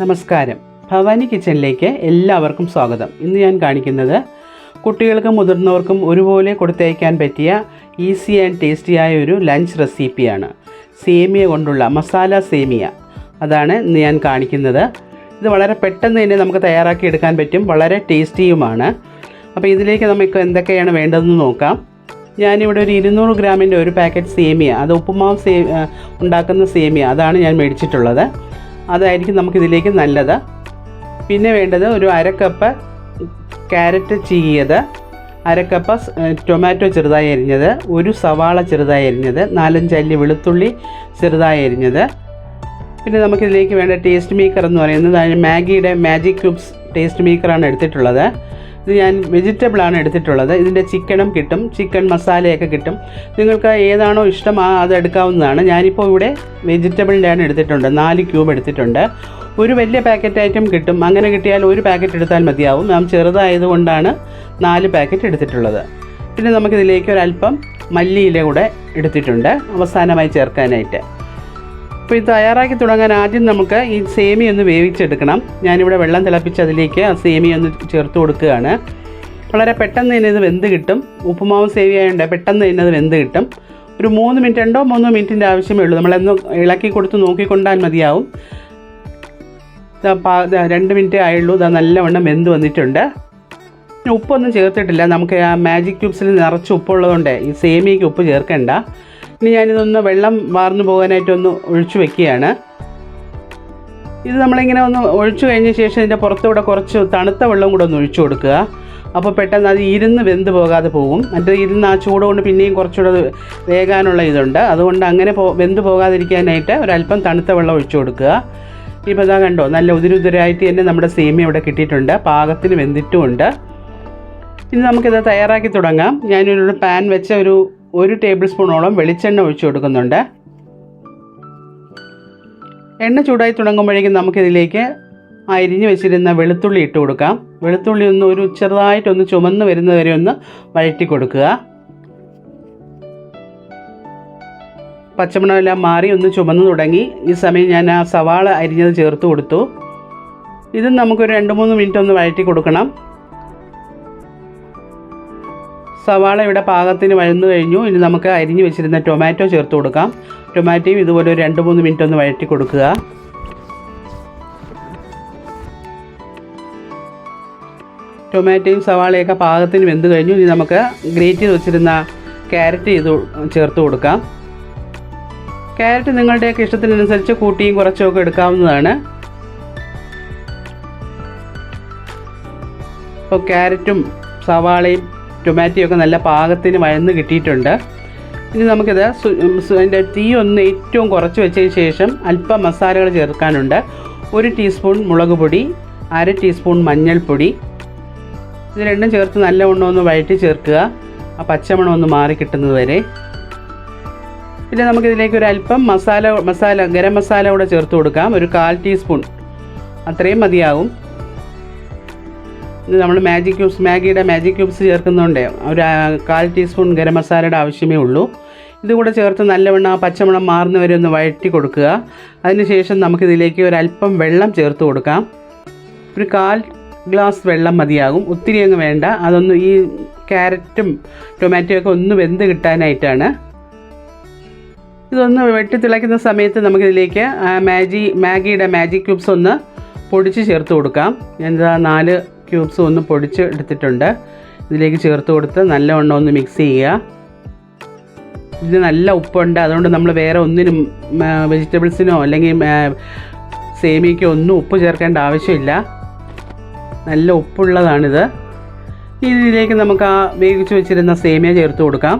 നമസ്കാരം. ഭവാനി കിച്ചണിലേക്ക് എല്ലാവർക്കും സ്വാഗതം. ഇന്ന് ഞാൻ കാണിക്കുന്നത് കുട്ടികൾക്കും മുതിർന്നവർക്കും ഒരുപോലെ കൊടുത്തയക്കാൻ പറ്റിയ ഈസി ആൻഡ് ടേസ്റ്റിയായ ഒരു ലഞ്ച് റെസിപ്പിയാണ്. സേമിയ കൊണ്ടുള്ള മസാല സേമിയ. അതാണ് ഇന്ന് ഞാൻ കാണിക്കുന്നത്. ഇത് വളരെ പെട്ടെന്ന് തന്നെ നമുക്ക് തയ്യാറാക്കി എടുക്കാൻ പറ്റും. വളരെ ടേസ്റ്റിയുമാണ്. അപ്പോൾ ഇതിലേക്ക് നമുക്ക് എന്തൊക്കെയാണ് വേണ്ടതെന്ന് നോക്കാം. ഞാനിവിടെ ഒരു ഇരുന്നൂറ് ഗ്രാമിന്റെ ഒരു പാക്കറ്റ് സേമിയ അത് ഉപ്പുമാവ് സേ ഉണ്ടാക്കുന്ന സേമിയ അതാണ് ഞാൻ മേടിച്ചിട്ടുള്ളത്. അതായിരിക്കും നമുക്കിതിലേക്ക് നല്ലത്. പിന്നെ വേണ്ടത് ഒരു അരക്കപ്പ് ക്യാരറ്റ് ചീകിയത് അരക്കപ്പ് ടൊമാറ്റോ ചെറുതായി അരിഞ്ഞത് ഒരു സവാള ചെറുതായി അരിഞ്ഞത് നാലഞ്ച് അല്ലി വെളുത്തുള്ളി ചെറുതായി അരിഞ്ഞത്. പിന്നെ നമുക്കിതിലേക്ക് വേണ്ട ടേസ്റ്റ് മേക്കർ എന്ന് പറയുന്നത് മാഗിയുടെ മാജിക് ക്യൂബ്സ് ടേസ്റ്റ് മേക്കറാണ് എടുത്തിട്ടുള്ളത്. ഇത് ഞാൻ വെജിറ്റബിളാണ് എടുത്തിട്ടുള്ളത്. ഇതിന്റെ ചിക്കനും കിട്ടും ചിക്കൻ മസാലയൊക്കെ കിട്ടും. നിങ്ങൾക്ക് ഏതാണോ ഇഷ്ടം ആ അത് എടുക്കാവുന്നതാണ്. ഞാനിപ്പോൾ ഇവിടെ വെജിറ്റബിളിന്റെയാണ് എടുത്തിട്ടുണ്ട്. നാല് ക്യൂബ് എടുത്തിട്ടുണ്ട്. ഒരു വലിയ പാക്കറ്റ് ഐറ്റം കിട്ടും. അങ്ങനെ കിട്ടിയാൽ ഒരു പാക്കറ്റ് എടുത്താൽ മതിയാവും. നാം ചെറുതായതുകൊണ്ടാണ് നാല് പാക്കറ്റ് എടുത്തിട്ടുള്ളത്. പിന്നെ നമുക്കിതിലേക്ക് ഒരല്പം മല്ലിയില കൂടെ എടുത്തിട്ടുണ്ട്. അവസാനമായി ചേർക്കാനായിട്ട്. അപ്പോൾ ഇത് തയ്യാറാക്കി തുടങ്ങാൻ ആദ്യം നമുക്ക് ഈ സേമി ഒന്ന് വേവിച്ചെടുക്കണം. ഞാനിവിടെ വെള്ളം തിളപ്പിച്ച് അതിലേക്ക് ആ സേമി ഒന്ന് ചേർത്ത് കൊടുക്കുകയാണ്. വളരെ പെട്ടെന്ന് തന്നെ ഇത് വെന്ത് കിട്ടും. ഉപ്പുമാവ് സേവി ആയതുകൊണ്ട് പെട്ടെന്ന് തന്നെ അത് വെന്ത് കിട്ടും. ഒരു മൂന്ന് മിനിറ്റ് രണ്ടോ മൂന്നോ മിനിറ്റിന്റെ ആവശ്യമേ ഉള്ളൂ. നമ്മളെന്ന് ഇളക്കി കൊടുത്ത് നോക്കിക്കൊണ്ടാൽ മതിയാവും. രണ്ട് മിനിറ്റേ ആയുള്ളൂ. ഇതാ നല്ലവണ്ണം വെന്ത് വന്നിട്ടുണ്ട്. ഉപ്പൊന്നും ചേർത്തിട്ടില്ല. നമുക്ക് ആ മാജിക് ക്യൂബ്സിൽ നിറച്ച് ഉപ്പുള്ളതുകൊണ്ട് ഈ സേമിയയ്ക്ക് ഉപ്പ് ചേർക്കണ്ട. ഇനി ഞാനിതൊന്ന് വെള്ളം വാർന്നു പോകാനായിട്ടൊന്ന് ഒഴിച്ചു വെക്കുകയാണ്. ഇത് നമ്മളിങ്ങനെ ഒന്ന് ഒഴിച്ചു കഴിഞ്ഞ ശേഷം ഇതിന്റെ പുറത്തൂടെ കുറച്ച് തണുത്ത വെള്ളം കൂടെ ഒന്ന് ഒഴിച്ചു കൊടുക്കുക. അപ്പോൾ പെട്ടെന്ന് അത് ഇരുന്ന് വെന്ത് പോകാതെ പോകും. മറ്റേ ഇരുന്ന് ആ ചൂട് കൊണ്ട് പിന്നെയും കുറച്ചുകൂടെ വേകാനുള്ള ഇതുണ്ട്. അതുകൊണ്ട് അങ്ങനെ പോ വെന്ത് പോകാതിരിക്കാനായിട്ട് ഒരല്പം തണുത്ത വെള്ളം ഒഴിച്ചു കൊടുക്കുക. ഇപ്പോൾ ഇതാ കണ്ടോ നല്ല ഉതിരുതിരായിട്ട് തന്നെ നമ്മുടെ സേമിയ ഇവിടെ കിട്ടിയിട്ടുണ്ട്. പാകത്തിന് വെന്തിട്ടുമുണ്ട്. ഇനി നമുക്കിത് തയ്യാറാക്കി തുടങ്ങാം. ഞാനൊരു പാൻ വെച്ച ഒരു ഒരു ടേബിൾ സ്പൂണോളം വെളിച്ചെണ്ണ ഒഴിച്ചു കൊടുക്കുന്നുണ്ട്. എണ്ണ ചൂടായി തുടങ്ങുമ്പോഴേക്കും നമുക്കിതിലേക്ക് അരിഞ്ഞ് വെച്ചിരുന്ന വെളുത്തുള്ളി ഇട്ട് കൊടുക്കാം. വെളുത്തുള്ളി ഒന്ന് ഒരു ചെറുതായിട്ടൊന്ന് ചുമന്ന് വരുന്നത് വരെ ഒന്ന് വഴറ്റി കൊടുക്കുക. പച്ചമണമെല്ലാം മാറി ഒന്ന് ചുമന്ന് തുടങ്ങി. ഈ സമയം ഞാൻ ആ സവാള അരിഞ്ഞത് ചേർത്ത് കൊടുത്തു. ഇതും നമുക്കൊരു രണ്ട് മൂന്ന് മിനിറ്റ് ഒന്ന് വഴറ്റി കൊടുക്കണം. സവാള ഇവിടെ പാകത്തിന് വഴന്നു കഴിഞ്ഞു. ഇനി നമുക്ക് അരിഞ്ഞു വെച്ചിരുന്ന ടൊമാറ്റോ ചേർത്ത് കൊടുക്കാം. ടൊമാറ്റോയും ഇതുപോലെ ഒരു രണ്ട് മൂന്ന് മിനിറ്റ് ഒന്ന് വഴറ്റി കൊടുക്കുക. ടൊമാറ്റോയും സവാളയൊക്കെ പാകത്തിന് വെന്ത് കഴിഞ്ഞു. ഇനി നമുക്ക് ഗ്രേറ്റ് ചെയ്ത് വെച്ചിരുന്ന ക്യാരറ്റ് ഇത് ചേർത്ത് കൊടുക്കാം. ക്യാരറ്റ് നിങ്ങളുടെയൊക്കെ ഇഷ്ടത്തിനനുസരിച്ച് കൂട്ടിയും കുറച്ചുമൊക്കെ എടുക്കാവുന്നതാണ്. അപ്പോൾ ക്യാരറ്റും സവാളയും ടൊമാറ്റോയും ഒക്കെ നല്ല പാകത്തിന് വഴന്ന് കിട്ടിയിട്ടുണ്ട്. ഇനി നമുക്കിത് അതിന്റെ തീ ഒന്ന് ഏറ്റവും കുറച്ച് വെച്ചതിന് ശേഷം അല്പം മസാലകൾ ചേർക്കാനുണ്ട്. ഒരു ടീസ്പൂൺ മുളക് പൊടി അര ടീസ്പൂൺ മഞ്ഞൾപ്പൊടി. ഇത് രണ്ടും ചേർത്ത് നല്ലവണ്ണം ഒന്ന് വഴറ്റി ചേർക്കുക. ആ പച്ചമണം ഒന്ന് മാറി കിട്ടുന്നത് വരെ. പിന്നെ നമുക്കിതിലേക്ക് ഒരു അല്പം മസാല മസാല ഗരം മസാല കൂടെ ചേർത്ത് കൊടുക്കാം. ഒരു കാൽ ടീസ്പൂൺ. അത്രയും മതിയാവും. ഇത് നമ്മൾ മാജിക് ക്യൂബ്സ് മാഗിയുടെ മാജിക് ക്യൂബ്സ് ചേർക്കുന്നതുകൊണ്ട് ഒരു കാൽ ടീസ്പൂൺ ഗരം മസാലയുടെ ആവശ്യമേ ഉള്ളൂ. ഇതുകൂടെ ചേർത്ത് നല്ലവണ്ണം ആ പച്ചമണം മാറുന്ന വരെ ഒന്ന് വഴറ്റി കൊടുക്കുക. അതിനുശേഷം നമുക്കിതിലേക്ക് ഒരല്പം വെള്ളം ചേർത്ത് കൊടുക്കാം. ഒരു കാൽ ഗ്ലാസ് വെള്ളം മതിയാകും. ഒത്തിരി അങ്ങ് വേണ്ട. അതൊന്ന് ഈ ക്യാരറ്റും ടൊമാറ്റോ ഒക്കെ ഒന്ന് വെന്ത് കിട്ടാനായിട്ടാണ്. ഇതൊന്ന് വെട്ടി തിളയ്ക്കുന്ന സമയത്ത് നമുക്കിതിലേക്ക് മാജി മാഗിയുടെ മാജിക് ക്യൂബ്സ് ഒന്ന് പൊടിച്ച് ചേർത്ത് കൊടുക്കാം. എന്താ നാല് ക്യൂബ്സ് ഒന്ന് പൊടിച്ച് എടുത്തിട്ടുണ്ട്. ഇതിലേക്ക് ചേർത്ത് കൊടുത്ത് നല്ലവണ്ണം ഒന്ന് മിക്സ് ചെയ്യുക. ഇതിന് നല്ല ഉപ്പുണ്ട്. അതുകൊണ്ട് നമ്മൾ വേറെ ഒന്നിനും വെജിറ്റബിൾസിനോ അല്ലെങ്കിൽ സേമിയയ്ക്കോ ഒന്നും ഉപ്പ് ചേർക്കേണ്ട ആവശ്യമില്ല. നല്ല ഉപ്പുള്ളതാണിത്. ഇതിലേക്ക് നമുക്ക് ആ വേവിച്ച് വെച്ചിരുന്ന സേമിയ ചേർത്ത് കൊടുക്കാം.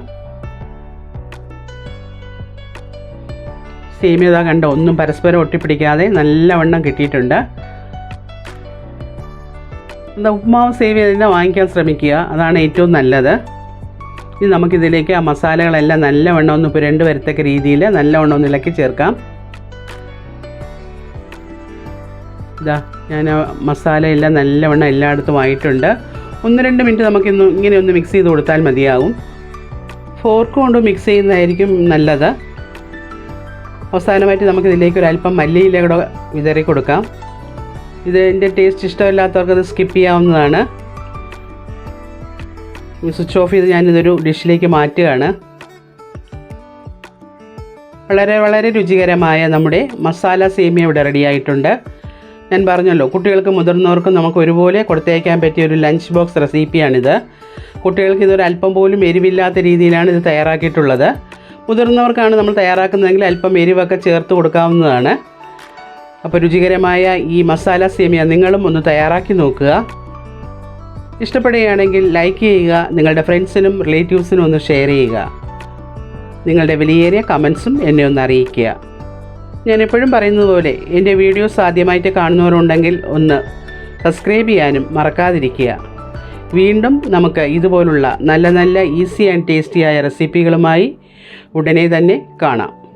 സേമിയ ഇതാ കണ്ടോ ഒന്നും പരസ്പരം ഒട്ടിപ്പിടിക്കാതെ നല്ലവണ്ണം കിട്ടിയിട്ടുണ്ട്. എന്താ ഉപ്മാവ് ചെയ്ത് തന്നെ വാങ്ങിക്കാൻ ശ്രമിക്കുക. അതാണ് ഏറ്റവും നല്ലത്. ഇനി നമുക്കിതിലേക്ക് ആ മസാലകളെല്ലാം നല്ലവണ്ണം ഒന്ന് പുരണ്ട് വരത്തക്ക രീതിയിൽ നല്ലവണ്ണം ഒന്ന് ഇളക്കി ചേർക്കാം. ഇതാ ഞാൻ ആ മസാലയെല്ലാം നല്ലവണ്ണം എല്ലായിടത്തും ആയിട്ടുണ്ട്. ഒന്ന് രണ്ട് മിനിറ്റ് നമുക്കിന്ന് ഇങ്ങനെ ഒന്ന് മിക്സ് ചെയ്ത് കൊടുത്താൽ മതിയാകും ഫോർക്ക് കൊണ്ട് മിക്സ് ചെയ്യുന്നതായിരിക്കും നല്ലത്. അവസാനമായിട്ട് നമുക്കിതിലേക്ക് ഒരു അല്പം മല്ലിയില കൂടെ വിതറി കൊടുക്കാം. ഇതിന്റെ ടേസ്റ്റ് ഇഷ്ടമില്ലാത്തവർക്ക് അത് സ്കിപ്പ് ചെയ്യാവുന്നതാണ്. സ്വിച്ച് ഓഫ് ചെയ്ത് ഞാനിതൊരു ഡിഷിലേക്ക് മാറ്റുകയാണ്. വളരെ വളരെ രുചികരമായ നമ്മുടെ മസാല സേമിയ ഇവിടെ റെഡിയായിട്ടുണ്ട് ഞാൻ പറഞ്ഞല്ലോ കുട്ടികൾക്കും മുതിർന്നവർക്കും നമുക്ക് ഒരുപോലെ കൊടുത്തേക്കാൻ പറ്റിയ ഒരു ലഞ്ച് ബോക്സ് റെസിപ്പിയാണിത് കുട്ടികൾക്ക് ഇതൊരു അല്പം പോലും എരിവില്ലാത്ത രീതിയിലാണ് ഇത് തയ്യാറാക്കിയിട്ടുള്ളത്. മുതിർന്നവർക്കാണ് നമ്മൾ തയ്യാറാക്കുന്നതെങ്കിൽ അല്പം എരിവൊക്കെ ചേർത്ത് കൊടുക്കാവുന്നതാണ്. അപ്പോൾ രുചികരമായ ഈ മസാല സേമിയ നിങ്ങളും ഒന്ന് തയ്യാറാക്കി നോക്കുക. ഇഷ്ടപ്പെടുകയാണെങ്കിൽ ലൈക്ക് ചെയ്യുക നിങ്ങളുടെ ഫ്രണ്ട്സിനും റിലേറ്റീവ്സിനും ഒന്ന് ഷെയർ ചെയ്യുക. നിങ്ങളുടെ വിലയേറിയ കമൻസും എന്നെ ഒന്ന് അറിയിക്കുക. ഞാൻ എപ്പോഴും പറയുന്നത് പോലെ എന്റെ വീഡിയോസ് ആദ്യമായിട്ട് കാണുന്നവരുണ്ടെങ്കിൽ ഒന്ന് സബ്സ്ക്രൈബ് ചെയ്യാനും മറക്കാതിരിക്കുക. വീണ്ടും നമുക്ക് ഇതുപോലുള്ള നല്ല നല്ല ഈസി ആൻഡ് ടേസ്റ്റിയായ റെസിപ്പികളുമായി ഉടനെ തന്നെ കാണാം.